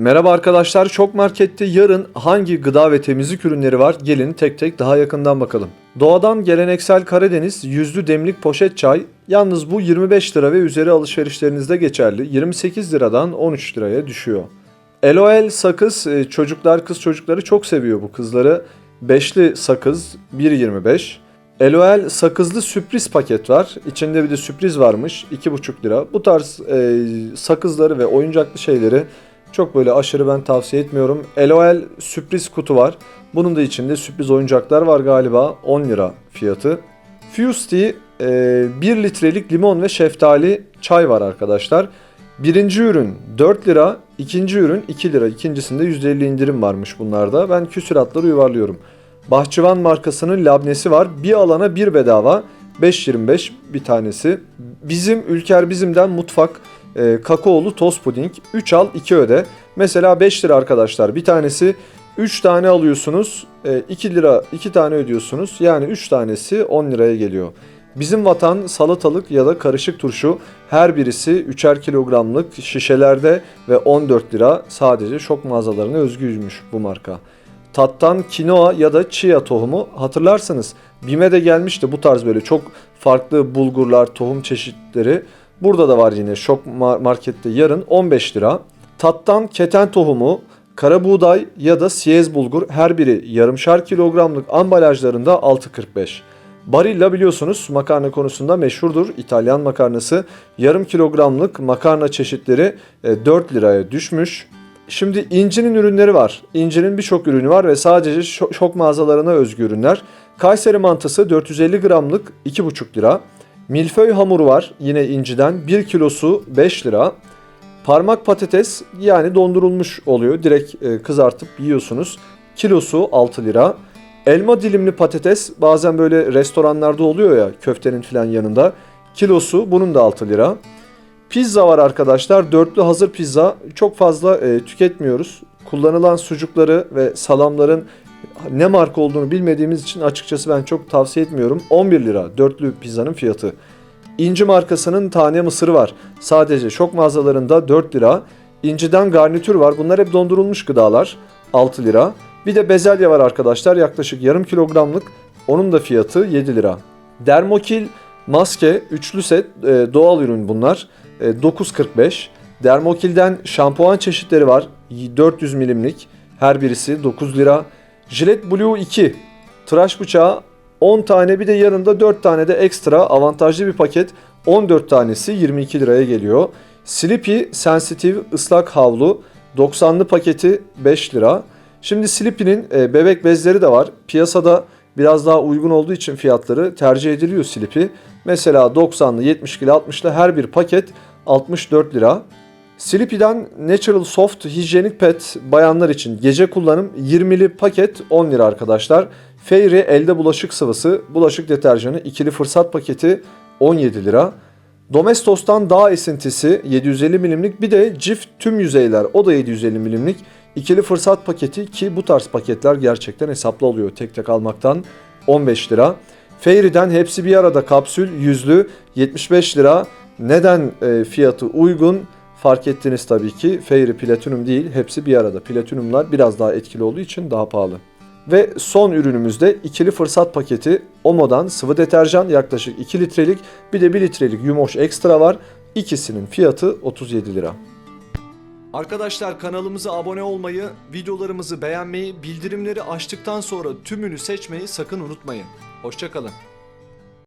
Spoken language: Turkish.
Merhaba arkadaşlar, Şok Market'te yarın hangi gıda ve temizlik ürünleri var? Gelin tek tek daha yakından bakalım. Doğadan geleneksel Karadeniz yüzlü demlik poşet çay. Yalnız bu 25 lira ve üzeri alışverişlerinizde geçerli. 28 liradan 13 liraya düşüyor. LOL sakız e, çocuklar kız çocukları çok seviyor bu kızları. Beşli sakız 1.25. LOL sakızlı sürpriz paket var. İçinde bir de sürpriz varmış 2,5 lira. Bu tarz e, sakızları ve oyuncaklı şeyleri çok böyle aşırı ben tavsiye etmiyorum. LOL sürpriz kutu var. Bunun da içinde sürpriz oyuncaklar var galiba 10 lira fiyatı. Fusty e, 1 litrelik limon ve şeftali çay var arkadaşlar. Birinci ürün 4 lira, ikinci ürün 2 lira. İkincisinde %50 indirim varmış bunlarda. Ben küsuratları yuvarlıyorum. Bahçıvan markasının labnesi var. Bir alana bir bedava. 5.25 bir tanesi. Bizim Ülker Bizim'den mutfak e, kakaolu toz puding. 3 al 2 öde. Mesela 5 lira arkadaşlar. Bir tanesi 3 tane alıyorsunuz. 2 lira 2 tane ödüyorsunuz. Yani 3 tanesi 10 liraya geliyor. Bizim vatan salatalık ya da karışık turşu her birisi 3'er kilogramlık şişelerde ve 14 lira sadece şok mağazalarına özgüymüş bu marka. Tattan kinoa ya da chia tohumu hatırlarsınız. Bime de gelmişti bu tarz böyle çok farklı bulgurlar, tohum çeşitleri. Burada da var yine şok ma- markette yarın 15 lira. Tattan keten tohumu, kara buğday ya da siyez bulgur her biri yarımşar kilogramlık ambalajlarında 6.45. Barilla biliyorsunuz makarna konusunda meşhurdur. İtalyan makarnası yarım kilogramlık makarna çeşitleri e, 4 liraya düşmüş. Şimdi İnci'nin ürünleri var. İnci'nin birçok ürünü var ve sadece şo- şok mağazalarına özgü ürünler. Kayseri mantısı 450 gramlık 2,5 lira. Milföy hamuru var yine İnci'den 1 kilosu 5 lira. Parmak patates yani dondurulmuş oluyor. Direkt e, kızartıp yiyorsunuz. Kilosu 6 lira. Elma dilimli patates bazen böyle restoranlarda oluyor ya köftenin falan yanında. Kilosu bunun da 6 lira. Pizza var arkadaşlar. Dörtlü hazır pizza çok fazla e, tüketmiyoruz. Kullanılan sucukları ve salamların ne marka olduğunu bilmediğimiz için açıkçası ben çok tavsiye etmiyorum. 11 lira dörtlü pizzanın fiyatı. İnci markasının tane mısırı var. Sadece şok mağazalarında 4 lira. İnciden garnitür var. Bunlar hep dondurulmuş gıdalar. 6 lira. Bir de bezelye var arkadaşlar. Yaklaşık yarım kilogramlık. Onun da fiyatı 7 lira. Dermokil maske üçlü set e, doğal ürün bunlar. E, 9.45. Dermokil'den şampuan çeşitleri var. 400 milimlik. Her birisi 9 lira. Gillette Blue 2 tıraş bıçağı 10 tane bir de yanında 4 tane de ekstra avantajlı bir paket. 14 tanesi 22 liraya geliyor. Sleepy Sensitive ıslak havlu 90'lı paketi 5 lira. Şimdi Sleepy'nin e, bebek bezleri de var. Piyasada biraz daha uygun olduğu için fiyatları tercih ediliyor Sleepy. Mesela 90'lı, 70'li, 60'lı her bir paket 64 lira. Sleepy'den Natural Soft hijyenik pet bayanlar için gece kullanım 20'li paket 10 lira arkadaşlar. Fairy elde bulaşık sıvısı, bulaşık deterjanı ikili fırsat paketi 17 lira. Domestos'tan dağ esintisi 750 milimlik bir de Cif tüm yüzeyler o da 750 milimlik ikili fırsat paketi ki bu tarz paketler gerçekten hesaplı oluyor tek tek almaktan 15 lira. Fairy'den hepsi bir arada kapsül yüzlü 75 lira. Neden e, fiyatı uygun? Fark ettiniz tabii ki. Fairy Platinum değil, hepsi bir arada. Platinumlar biraz daha etkili olduğu için daha pahalı. Ve son ürünümüzde ikili fırsat paketi Omo'dan sıvı deterjan yaklaşık 2 litrelik bir de 1 litrelik Yumoş Ekstra var. İkisinin fiyatı 37 lira. Arkadaşlar kanalımıza abone olmayı, videolarımızı beğenmeyi, bildirimleri açtıktan sonra tümünü seçmeyi sakın unutmayın. Hoşçakalın.